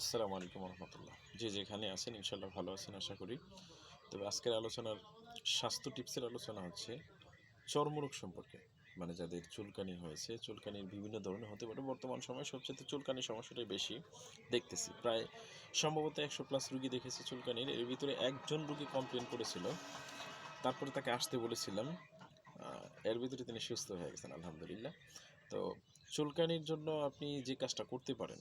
আসসালামু আলাইকুম রহমতুল্লাহ যে যেখানে আছেন ইনশাল্লাহ ভালো আছেন, আশা করি। তবে আজকের আলোচনার স্বাস্থ্য টিপসের আলোচনা হচ্ছে চর্মরোগ সম্পর্কে। মানে যাদের চুলকানি হয়েছে, চুলকানির বিভিন্ন ধরনের হতে পারে। বর্তমান সময়ে সবচেয়ে চুলকানির সমস্যাটাই বেশি দেখতেছি। প্রায় সম্ভবত একশো প্লাস রুগী দেখেছি চুলকানির। এর ভিতরে একজন রুগী কমপ্লেন করেছিল। তারপরে তাকে আসতে বলেছিলাম। এর ভিতরে তিনি সুস্থ হয়ে গেছেন, আলহামদুলিল্লাহ। তো চুলকানির জন্য আপনি যে কাজটা করতে পারেন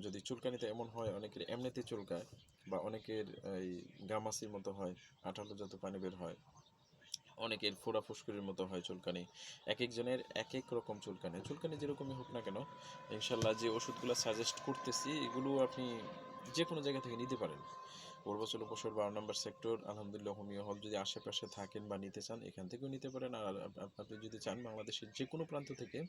যদি চুলকানিতে এমন হয়, অনেকের এমনিতে চুলকায় বা অনেকের এই গামাসির মতো হয়, আঠালো যত পানি বের হয়। অনেকের ফোড়া ফুসকুরির মতো হয় চুলকানি। এক একজনের এক এক রকম চুলকানি। চুলকানি যেরকমই হোক না কেন, ইনশাল্লাহ যে ওষুধগুলো সাজেস্ট করতেছি, এগুলো আপনি যে কোনো জায়গা থেকে নিতে পারেন। পূর্বাচল উপসর বারো নম্বর সেক্টর। আলহামদুলিল্লাহ হোমিও হল যদি আশেপাশে থাকেন বা নিতে চান, এখান থেকেও নিতে পারেন। আর আপ- আপ- আপনি যদি চান বাংলাদেশের যে কোনো প্রান্ত থেকে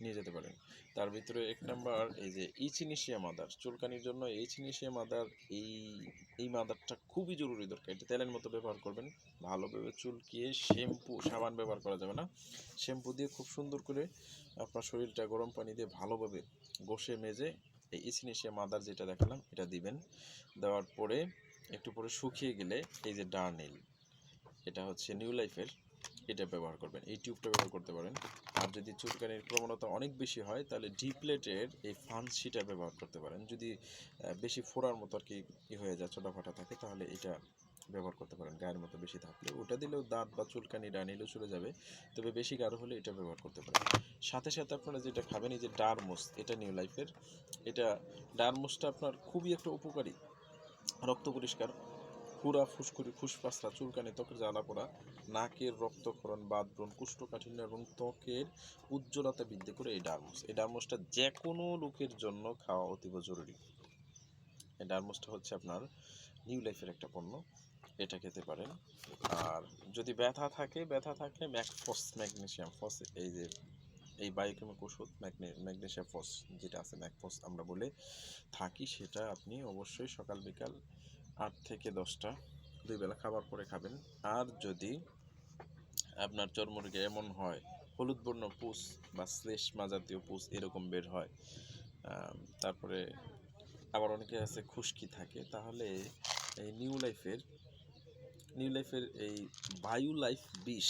নিয়ে যেতে পারেন। তার ভিতরে এক নম্বর এই যে ইচিনিশিয়া মাদার। চুলকানির জন্য ইচিনিশিয়া মাদার, এই এই মাদারটা খুবই জরুরি দরকার। এটা তেলের মতো ব্যবহার করবেন। ভালোভাবে চুলকিয়ে শ্যাম্পু, সাবান ব্যবহার করা যাবে না। শ্যাম্পু দিয়ে খুব সুন্দর করে আপনার শরীরটা গরম পানি দিয়ে ভালোভাবে ঘষে, মেজে এই ইসিনেশিয়া মাদার যেটা দেখালাম, এটা দিবেন। দেওয়ার পরে একটু পরে শুকিয়ে গেলে এই যে ডার্নেল, এটা হচ্ছে নিউ লাইফের, এটা ব্যবহার করবেন। এই টিউবটা ব্যবহার করতে পারেন। আর যদি চুলকানির প্রবণতা অনেক বেশি হয়, তাহলে ডিপ্লেটের এই ফান্সিটা ব্যবহার করতে পারেন। যদি বেশি ফোড়ার মতো আর কি হয়ে যায় ছোটা ফাটা থাকে, তাহলে এটা ব্যবহার করতে পারেন, গায়ের মতো বেশি থাকলে ওটা দিলেও দাঁত বা চুলকানি ডানিলেও চলে যাবে, তবে বেশি গাঢ় হলে এটা ব্যবহার করতে পারেন। সাথে সাথে আপনারা যেটা খাবেন, এই যে ডারমোস এটা নিউ লাইফের, এটা ডারমোসটা আপনার খুবই একটা উপকারী। রক্ত পরিষ্কার, পুরা ফুসকুড়ি ফুসফাসরা চুলকানি, ত্বকের জ্বালা পোড়া নাকের রক্তক্ষরণ বাদব্রণ কুষ্ঠকাঠিন্য এবং ত্বকের উজ্জ্বলতা বৃদ্ধি করে এই ডারমোস এই ডারমোসটা যে কোনো লোকের জন্য খাওয়া অতীব জরুরি। ডারমোসটা হচ্ছে আপনার নিউ লাইফের একটা পণ্য। এটা খেতে পারেন। আর যদি ব্যথা থাকে, ব্যথা থাকলে ম্যাকফস ম্যাগনেসিয়াম ফস, এই যে, এই বায়োকেমিক ওষুধ, ম্যাগনে ম্যাগনেসিয়াম ফস যেটা আছে ম্যাকফস আমরা বলে থাকি, সেটা আপনি অবশ্যই সকাল বিকাল আট থেকে দশটা, দুই বেলা খাবার পরে খাবেন। আর যদি আপনার চর্মরোগে এমন হয় হলুদ বর্ণ পুষ বা শ্লেষ্মা জাতীয় পুষ এরকম বের হয় তারপরে আবার অনেকে আছে খুশকি থাকে। তাহলে এই নিউ লাইফের নিউ লাইফের এই বায়ু লাইফ বিষ,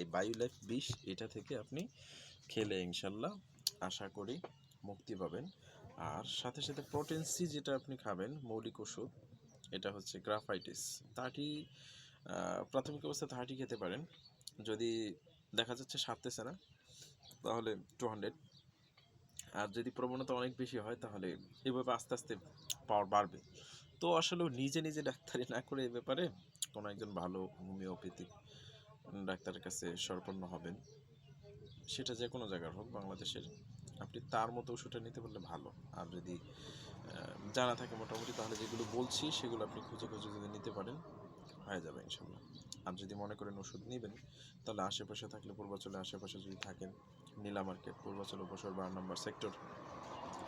এই বায়ু লাইফ বিষ, এটা থেকে আপনি খেলে ইনশাল্লাহ আশা করি মুক্তি পাবেন। আর সাথে সাথে প্রোটেন্সি যেটা আপনি খাবেন, মৌলিক ওষুধ, এটা হচ্ছে গ্রাফাইটিস থার্টি প্রাথমিক অবস্থায় থার্টি খেতে পারেন। যদি দেখা যাচ্ছে সারতেছে না, তাহলে টু হান্ড্রেড আর যদি প্রবণতা অনেক বেশি হয়, তাহলে এভাবে আস্তে আস্তে পাওয়ার বাড়বে। তো আসলে নিজে নিজে ডাক্তারি না করে এ ব্যাপারে কোনো একজন ভালো হোমিওপ্যাথিক ডাক্তারের কাছে সরপন্ন হবেন, সেটা যে কোনো জায়গার হোক, বাংলাদেশের। আপনি তার মতো ওষুধটা নিতে পারলে ভালো। আর যদি জানা থাকে মোটামুটি, তাহলে যেগুলো বলছি, সেগুলো আপনি খুঁজে খুঁজে যদি নিতে পারেন, হয়ে যাবে ইনশাল্লাহ আর যদি মনে করেন ওষুধ নেবেন, তাহলে আশেপাশে থাকলে পূর্বাচলে আশেপাশে যদি থাকেন, নীলা মার্কেট, পূর্বাচল উপসর বারো নম্বর সেক্টর,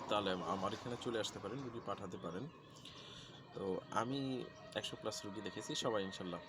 তাহলে আমার এখানে চলে আসতে পারেন রুগী পাঠাতে পারেন। তো আমি একশো প্লাস রুগী দেখেছি, সবাই ইনশাল্লাহ